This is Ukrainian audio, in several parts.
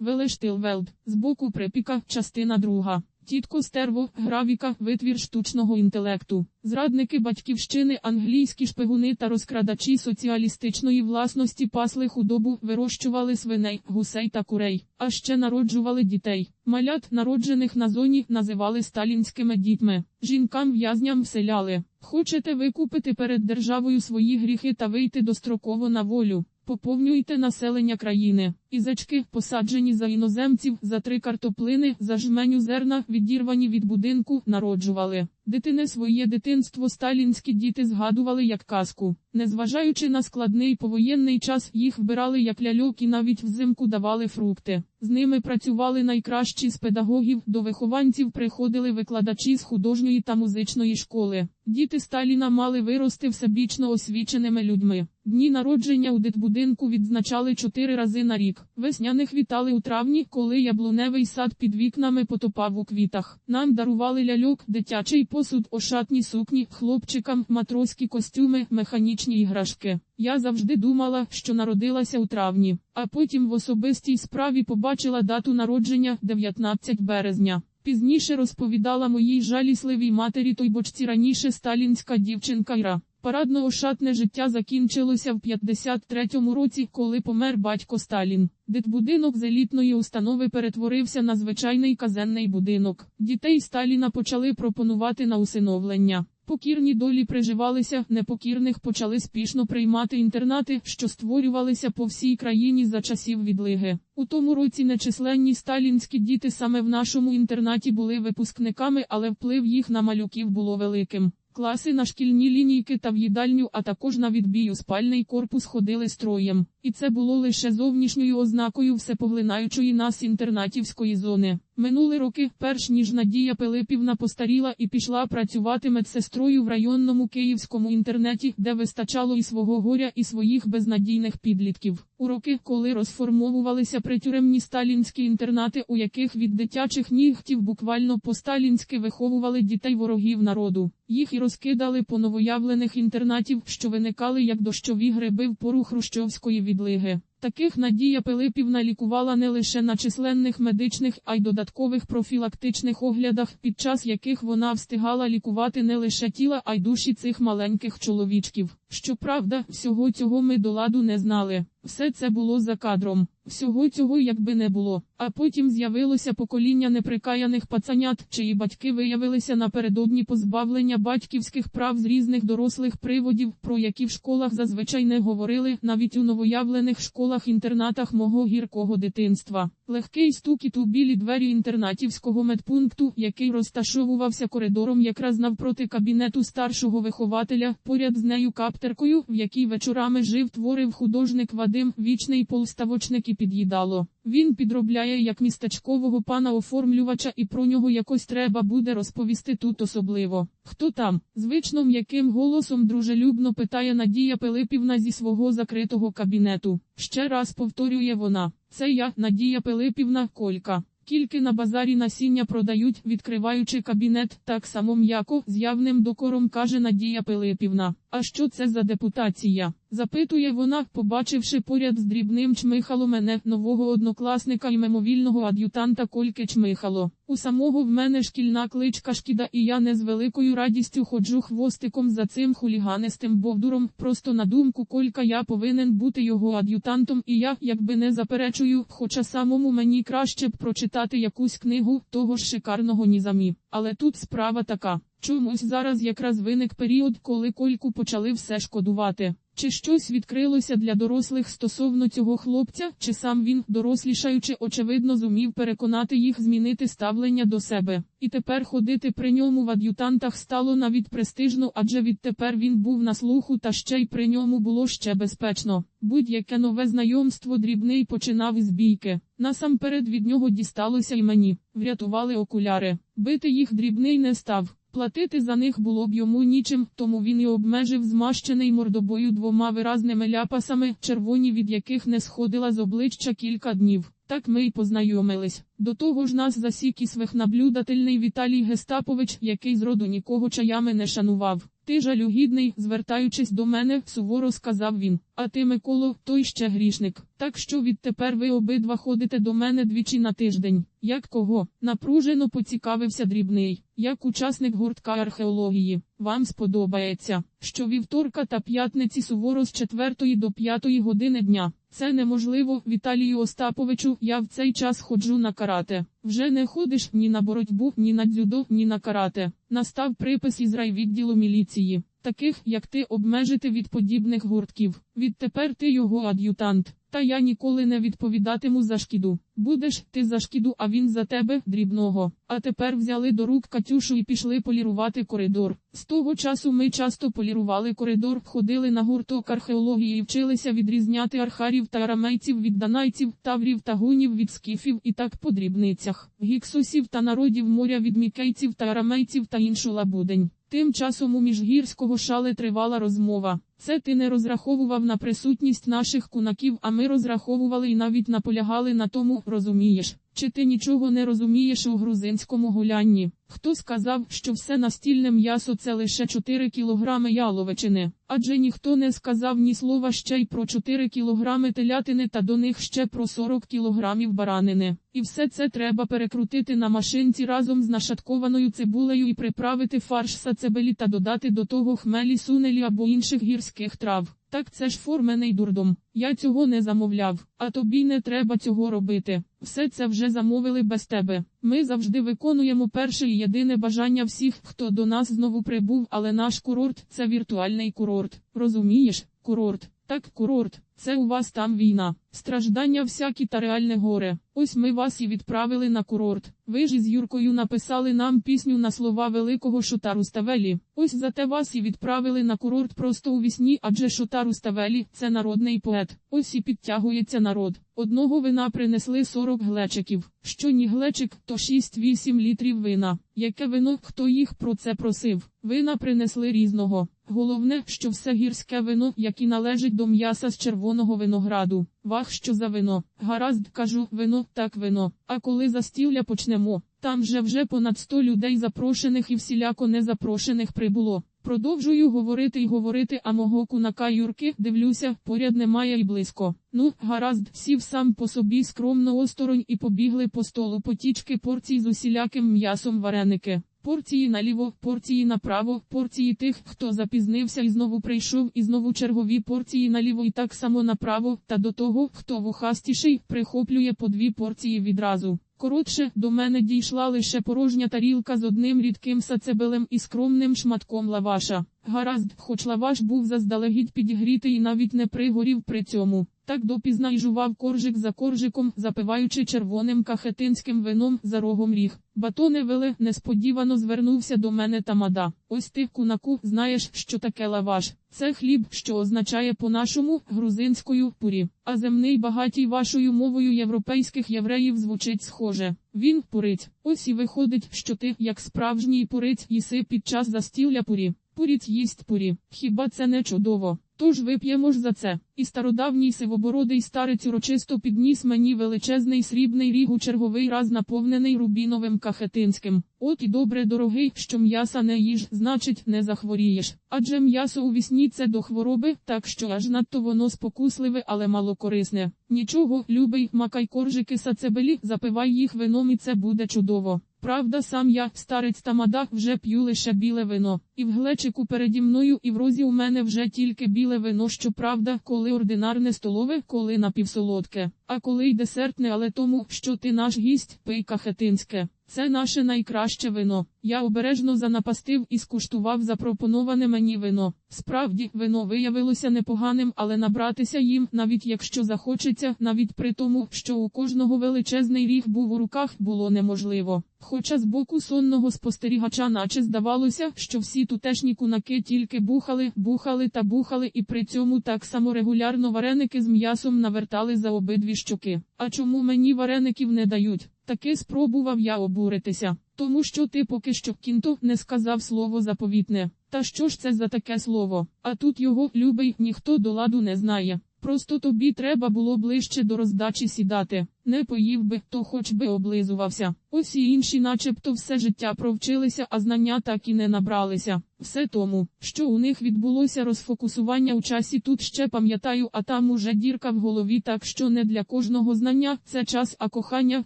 Велештилвелд, збоку припіка, частина друга. Тітко стерво, гравіка, витвір штучного інтелекту. Зрадники батьківщини, англійські шпигуни та розкрадачі соціалістичної власності пасли худобу, вирощували свиней, гусей та курей, а ще народжували дітей. Малят, народжених на зоні, називали сталінськими дітьми. Жінкам в'язням вселяли. Хочете викупити перед державою свої гріхи та вийти достроково на волю. Поповнюйте населення країни. Ізачки, посаджені за іноземців, за три картоплини, за жменю зерна, відірвані від будинку, народжували. Дитини своє дитинство сталінські діти згадували як казку. Незважаючи на складний повоєнний час, їх вбирали як ляльок і навіть взимку давали фрукти. З ними працювали найкращі з педагогів, до вихованців приходили викладачі з художньої та музичної школи. Діти Сталіна мали вирости всебічно освіченими людьми. Дні народження у дитбудинку відзначали чотири рази на рік. Весняних вітали у травні, коли яблуневий сад під вікнами потопав у квітах. Нам дарували ляльок, дитячий посуд, ошатні сукні, хлопчикам, матроські костюми, механічні іграшки. Я завжди думала, що народилася у травні, а потім в особистій справі побачила дату народження 19 березня. Пізніше розповідала моїй жалісливій матері той бочці раніше сталінська дівчинка Іра. Парадно-ошатне життя закінчилося в 53-му році, коли помер батько Сталін. Дитбудинок з елітної установи перетворився на звичайний казенний будинок. Дітей Сталіна почали пропонувати на усиновлення. Покірні долі приживалися, непокірних почали спішно приймати інтернати, що створювалися по всій країні за часів відлиги. У тому році нечисленні сталінські діти саме в нашому інтернаті були випускниками, але вплив їх на малюків було великим. Класи на шкільні лінійки та в їдальню, а також на відбій у спальний корпус ходили строєм. І це було лише зовнішньою ознакою всепоглинаючої нас інтернатівської зони. Минули роки, перш ніж Надія Пилипівна постаріла і пішла працювати медсестрою в районному київському інтернеті, де вистачало і свого горя, і своїх безнадійних підлітків. У роки, коли розформовувалися притюремні сталінські інтернати, у яких від дитячих нігтів буквально по-сталінськи виховували дітей ворогів народу. Їх і розкидали по новоявлених інтернатів, що виникали як дощові гриби в пору хрущовської відлиги. Таких Надія Пилипівна лікувала не лише на численних медичних, а й додаткових профілактичних оглядах, під час яких вона встигала лікувати не лише тіла, а й душі цих маленьких чоловічків. Щоправда, всього цього ми до ладу не знали. Все це було за кадром. Всього цього якби не було. А потім з'явилося покоління неприкаяних пацанят, чиї батьки виявилися напередодні позбавлення батьківських прав з різних дорослих приводів, про які в школах зазвичай не говорили, навіть у новоявлених школах-інтернатах мого гіркого дитинства. Легкий стукіт у білі двері інтернатівського медпункту, який розташовувався коридором якраз навпроти кабінету старшого вихователя, поряд з нею каптеркою, в якій вечорами жив творив художник Вадим, вічний полставочник і під'їдало. Він підробляє як містечкового пана оформлювача, і про нього якось треба буде розповісти тут особливо. Хто там? Звично м'яким голосом дружелюбно питає Надія Пилипівна зі свого закритого кабінету. Ще раз повторює вона. Це я, Надія Пилипівна, Колька. Тільки на базарі насіння продають, відкриваючи кабінет, так само м'яко, з явним докором каже Надія Пилипівна. А що це за депутація? Запитує вона, побачивши поряд з дрібним чмихало мене, нового однокласника і мимовільного ад'ютанта Кольки Чмихало. У самого в мене шкільна кличка Шкіда, і я не з великою радістю ходжу хвостиком за цим хуліганистим бовдуром. Просто на думку Колька я повинен бути його ад'ютантом, і я, якби не заперечую, хоча самому мені краще б прочитати якусь книгу того ж шикарного Нізамі. Але тут справа така. Чомусь зараз якраз виник період, коли Кольку почали все шкодувати. Чи щось відкрилося для дорослих стосовно цього хлопця, чи сам він, дорослішаючи, очевидно, зумів переконати їх змінити ставлення до себе. І тепер ходити при ньому в ад'ютантах стало навіть престижно, адже відтепер він був на слуху, та ще й при ньому було ще безпечно. Будь-яке нове знайомство дрібний починав із бійки. Насамперед від нього дісталося й мені. Врятували окуляри. Бити їх дрібний не став. Платити за них було б йому нічим, тому він і обмежив змащений мордобою двома виразними ляпасами, червоні від яких не сходила з обличчя кілька днів. Так ми й познайомились. До того ж нас засік і свихнаблюдательний Віталій Гестапович, який зроду нікого чаями не шанував. Ти жалюгідний, звертаючись до мене, суворо сказав він. А ти, Миколо, той ще грішник. Так що відтепер ви обидва ходите до мене двічі на тиждень. Як кого? Напружено поцікавився дрібний. Як учасник гуртка археології. Вам сподобається, що вівторка та п'ятниці суворо з 4 до 5 години дня. Це неможливо, Віталію Остаповичу, я в цей час ходжу на карате. Вже не ходиш ні на боротьбу, ні на дзюдо, ні на карате. Настав припис із райвідділу міліції. Таких, як ти, обмежити від подібних гуртків. Відтепер ти його ад'ютант. Та я ніколи не відповідатиму за шкіду. Будеш ти за шкіду, а він за тебе, дрібного. А тепер взяли до рук Катюшу і пішли полірувати коридор. З того часу ми часто полірували коридор, ходили на гурток археології і вчилися відрізняти архарів та арамейців від данайців, таврів та гунів від скіфів і так по дрібницях, гіксусів та народів моря від мікейців та арамейців та іншу лабудень. Тим часом у міжгірського шали тривала розмова. Це ти не розраховував на присутність наших кунаків, а ми розраховували і навіть наполягали на тому, розумієш. Чи ти нічого не розумієш у грузинському гулянні? Хто сказав, що все настільне м'ясо це лише 4 кілограми яловичини? Адже ніхто не сказав ні слова ще й про 4 кілограми телятини та до них ще про 40 кілограмів баранини. І все це треба перекрутити на машинці разом з нашаткованою цибулею і приправити фарш сацебелі та додати до того хмелі сунелі або інших гірських трав. Так це ж формений дурдом. Я цього не замовляв, а тобі не треба цього робити. Все це вже замовили без тебе. Ми завжди виконуємо перше і єдине бажання всіх, хто до нас знову прибув, але наш курорт це віртуальний курорт. Розумієш, курорт. Так, курорт, це у вас там війна, страждання всякі та реальне горе. Ось ми вас і відправили на курорт. Ви ж із Юркою написали нам пісню на слова великого Шота Руставелі. Ось за те вас і відправили на курорт просто у вісні, адже Шота Руставелі – це народний поет. Ось і підтягується народ. Одного вина принесли 40 глечиків. Що ні глечик, то 6-8 літрів вина. Яке вино, хто їх про це просив? Вина принесли різного. Головне, що все гірське вино, яке належить до м'яса з червоного винограду. Вах, що за вино. Гаразд, кажу, вино, так вино. А коли застілля почнемо, там же вже понад 100 людей запрошених і всіляко незапрошених прибуло. Продовжую говорити й говорити, а мого кунака Юрки, дивлюся, поряд немає і близько. Ну, гаразд, сів сам по собі скромно осторонь і побігли по столу потічки порцій з усіляким м'ясом вареники. Порції наліво, порції направо, порції тих, хто запізнився і знову прийшов, і знову чергові порції наліво і так само направо, та до того, хто вухастіший, прихоплює по дві порції відразу. Коротше, до мене дійшла лише порожня тарілка з одним рідким сацебелем і скромним шматком лаваша. Гаразд, хоч лаваш був заздалегідь підігрітий і навіть не пригорів при цьому. Так допізна жував коржик за коржиком, запиваючи червоним кахетинським вином за рогом ріг. Батоне веле несподівано звернувся до мене тамада. Ось ти, кунаку, знаєш, що таке лаваш. Це хліб, що означає по-нашому грузинською пурі, а земний багатій вашою мовою європейських євреїв звучить схоже. Він пуриць. Ось і виходить, що ти, як справжній пуриць, їси під час застілля пурі. Пуріць їсть пурі. Хіба це не чудово? Тож вип'ємо ж за це. І стародавній сивобородий старець урочисто підніс мені величезний срібний ріг у черговий раз наповнений рубіновим кахетинським. От і добре, дорогий, що м'яса не їж, значить, не захворієш. Адже м'ясо у вісні це до хвороби, так що аж надто воно спокусливе, але малокорисне. Нічого, любий, макай коржики сацебелі, запивай їх вином і це буде чудово. Правда, сам я, старець тамада, вже п'ю лише біле вино. І в глечику переді мною, і в розі у мене вже тільки біле вино, що правда, коли ординарне столове, коли напівсолодке, а коли й десертне, але тому, що ти наш гість, пий кахетинське. Це наше найкраще вино. Я обережно занапастив і скуштував запропоноване мені вино. Справді, вино виявилося непоганим, але набратися їм, навіть якщо захочеться, навіть при тому, що у кожного величезний ріг був у руках, було неможливо. Хоча з боку сонного спостерігача, наче здавалося, що всі тутешні кунаки тільки бухали, бухали та бухали, і при цьому так само регулярно вареники з м'ясом навертали за обидві щоки. А чому мені вареників не дають? Таки спробував я обуритися, тому що ти поки що кінто не сказав слово заповітне. Та що ж це за таке слово? А тут його, любий, ніхто до ладу не знає. Просто тобі треба було ближче до роздачі сідати. Не поїв би, то хоч би облизувався. Усі інші начебто все життя провчилися, а знання так і не набралися. Все тому, що у них відбулося розфокусування у часі тут ще пам'ятаю, а там уже дірка в голові, так що не для кожного знання це час, а кохання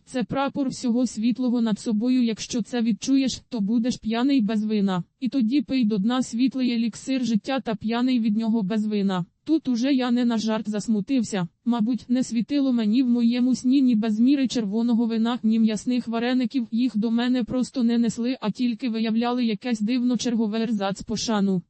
це прапор всього світлого над собою. Якщо це відчуєш, то будеш п'яний без вина. І тоді пий до дна світлий еліксир життя та п'яний від нього без вина. Тут уже я не на жарт засмутився. Мабуть, не світило мені в моєму сні ні без міри червоного вина, ні м'ясних вареників. Їх до мене просто не несли, а тільки виявляли якесь дивно чергове рзац пошану.